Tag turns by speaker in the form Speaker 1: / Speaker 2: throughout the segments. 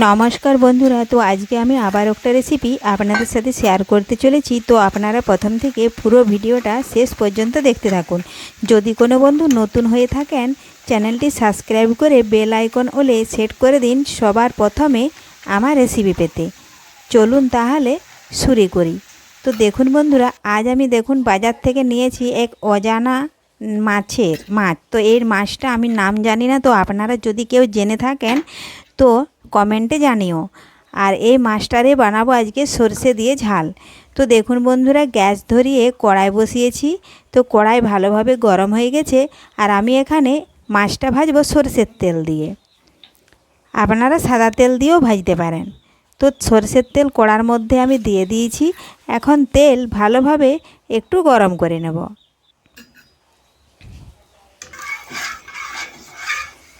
Speaker 1: নমস্কার বন্ধুরা, তো আজকে আমি আবার একটা রেসিপি আপনাদের সাথে শেয়ার করতে চলেছি। তো আপনারা প্রথম থেকে পুরো ভিডিওটা শেষ পর্যন্ত দেখতে থাকুন। যদি কোনো বন্ধু নতুন হয়ে থাকেন, চ্যানেলটি সাবস্ক্রাইব করে বেল আইকন ওলে সেট করে দিন সবার প্রথমে আমার রেসিপি পেতে। চলুন তাহলে শুরু করি। তো দেখুন বন্ধুরা, আজ আমি দেখুন বাজার থেকে নিয়েছি এক অজানা মাছের মাছ। তো এর মাছটা আমি নাম জানি না, তো আপনারা যদি কেউ জেনে থাকেন, তো কমেন্টে জানিও। আর এই মাছটারে বানাবো আজকে সর্ষে দিয়ে ঝাল। তো দেখুন বন্ধুরা, গ্যাস ধরিয়ে কড়াই বসিয়েছি। তো কড়াই ভালোভাবে গরম হয়ে গেছে আর আমি এখানে মাছটা ভাজবো সর্ষের তেল দিয়ে। আপনারা সাদা তেল দিয়েও ভাজতে পারেন। তো সর্ষের তেল কড়ার মধ্যে আমি দিয়ে দিয়েছি। এখন তেল ভালোভাবে একটু গরম করে নেব।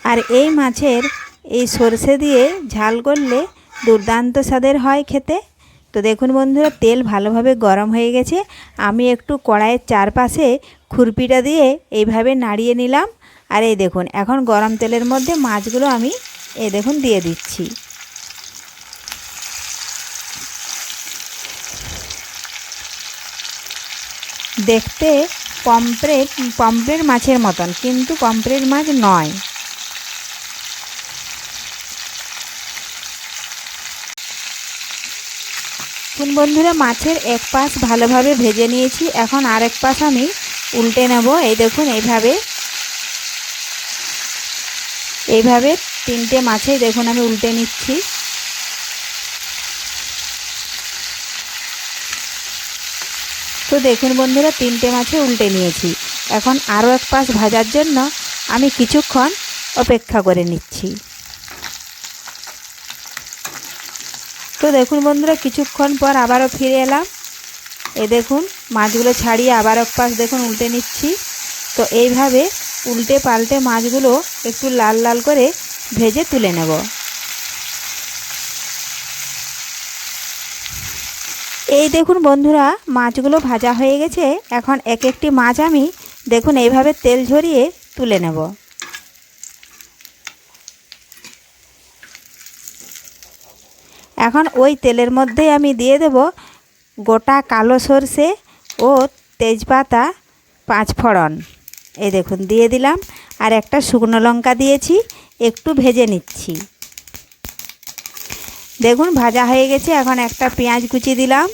Speaker 1: আর এই মাছের এই সর্ষে দিয়ে ঝাল করলে দুর্দান্ত স্বাদের হয় খেতে। তো দেখুন বন্ধুরা, তেল ভালোভাবে গরম হয়ে গেছে। আমি একটু কড়াইয়ের চারপাশে খুরপিটা দিয়ে এইভাবে নাড়িয়ে নিলাম। আর এই দেখুন, এখন গরম তেলের মধ্যে মাছগুলো আমি এই দেখুন দিয়ে দিচ্ছি। দেখতে পম্পলেট পম্পলেট মাছের মতন, কিন্তু পম্পলেট মাছ নয়। এখন বন্ধুরা, মাছের এক পাশ ভালোভাবে ভেজে নিয়েছি। এখন আরেক পাশ আমি উল্টে নেব। এই দেখুন, এইভাবে এইভাবে তিনটে মাছেই দেখুন আমি উল্টে নিচ্ছি। তো দেখুন বন্ধুরা, তিনটে মাছে উল্টে নিয়েছি। এখন আরও এক পাশ ভাজার জন্য আমি কিছুক্ষণ অপেক্ষা করে নিচ্ছি। তো দেখুন বন্ধুরা, কিছুক্ষণ পর আবারও ফিরে এলাম। এ দেখুন, মাছগুলো ছাড়িয়ে আবার এক পাশ দেখুন উল্টে নিচ্ছি। তো এইভাবে উল্টে পাল্টে মাছগুলো একটু লাল লাল করে ভেজে তুলে নেব। এই দেখুন বন্ধুরা, মাছগুলো ভাজা হয়ে গেছে। এখন এক একটি মাছ আমি দেখুন এইভাবে তেল ঝরিয়ে তুলে নেব। এখন ওই তেলের মধ্যেই আমি দিয়ে দেব গোটা কালো সর্ষে ও তেজপাতা পাঁচ ফোড়ন। এই দেখুন, দিয়ে দিলাম। আর একটা শুকনো লঙ্কা দিয়েছি, একটু ভেজে নিচ্ছি। দেখুন, ভাজা হয়ে গেছে। এখন একটা পেঁয়াজ কুচি দিলাম।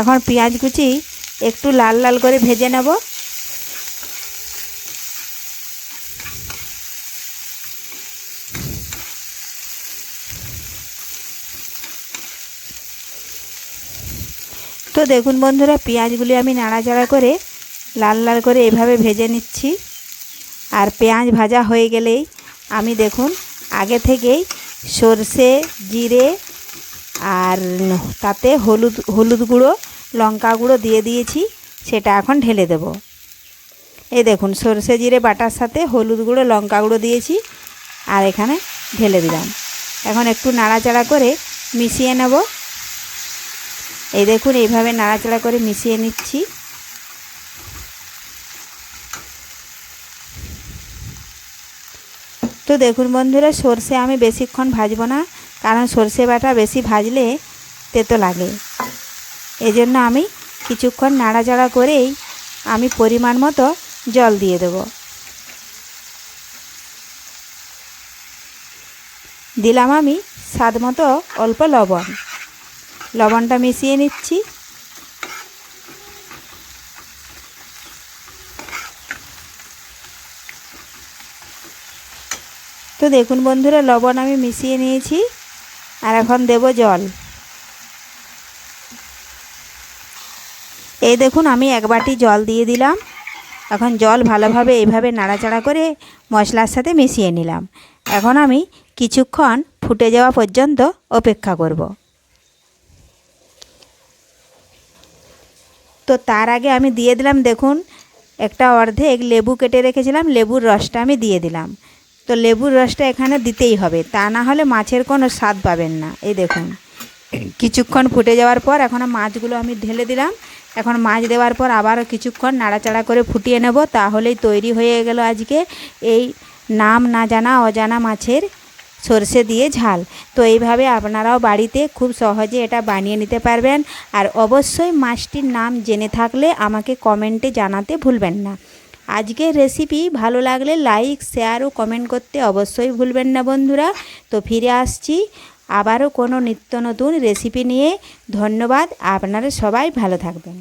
Speaker 1: এখন পেঁয়াজ কুচি একটু লাল লাল করে ভেজে নেব। তো দেখুন বন্ধুরা, পেঁয়াজগুলি আমি নাড়াচাড়া করে লাল লাল করে এভাবে ভেজে নিচ্ছি। আর পেঁয়াজ ভাজা হয়ে গেলেই আমি দেখুন, আগে থেকেই সর্ষে, জিরে আর তাতে হলুদ হলুদ গুঁড়ো, লঙ্কা গুঁড়ো দিয়ে দিয়েছি, সেটা এখন ঢেলে দেব। এই দেখুন, সর্ষে, জিরে, বাটার সাথে হলুদ গুঁড়ো, লঙ্কা গুঁড়ো দিয়েছি আর এখানে ঢেলে দিলাম। এখন একটু নাড়াচাড়া করে মিশিয়ে নেব। এই দেখুন, এইভাবে নাড়াচাড়া করে মিশিয়ে নিচ্ছি। তো দেখুন বন্ধুরা, সর্ষে আমি বেশিক্ষণ ভাজবো না, কারণ সর্ষে বাটা বেশি ভাজলে তেতো লাগে। এজন্য আমি কিছুক্ষণ নাড়াচাড়া করেই আমি পরিমাণ মতো জল দিয়ে দেব। দিলাম আমি স্বাদ মতো অল্প লবণ। লবণটা মিশিয়ে নিচ্ছি। তো দেখুন বন্ধুরা, লবণ আমি মিশিয়ে নিয়েছি আর এখন দেব জল। এই দেখুন আমি এক বাটি জল দিয়ে দিলাম। এখন জল ভালোভাবে এইভাবে নাড়াচাড়া করে মশলার সাথে মিশিয়ে নিলাম। এখন আমি কিছুক্ষণ ফুটে যাওয়া পর্যন্ত অপেক্ষা করব। তো তার আগে আমি দিয়ে দিলাম, দেখুন, একটা অর্ধেক লেবু কেটে রেখেছিলাম, লেবুর রসটা আমি দিয়ে দিলাম। তো লেবুর রসটা এখানে দিতেই হবে, তা না হলে মাছের কোনো স্বাদ পাবেন না। এই দেখুন, কিছুক্ষণ ফুটে যাওয়ার পর এখন মাছগুলো আমি ঢেলে দিলাম। এখন মাছ দেওয়ার পর আবারও কিছুক্ষণ নাড়াচাড়া করে ফুটিয়ে নেব, তাহলেই তৈরি হয়ে গেল আজকে এই নাম না জানা অজানা মাছের সর্ষে দিয়ে ঝাল। তো এইভাবে আপনারাও বাড়িতে খুব সহজে এটা বানিয়ে নিতে পারবেন। আর অবশ্যই মাছটির নাম জেনে থাকলে আমাকে কমেন্টে জানাতে ভুলবেন না। আজকের রেসিপি ভালো লাগলে লাইক, শেয়ার ও কমেন্ট করতে অবশ্যই ভুলবেন না বন্ধুরা। তো ফিরে আসছি আবারও কোনো নিত্য নতুন রেসিপি নিয়ে। ধন্যবাদ, আপনারা সবাই ভালো থাকবেন।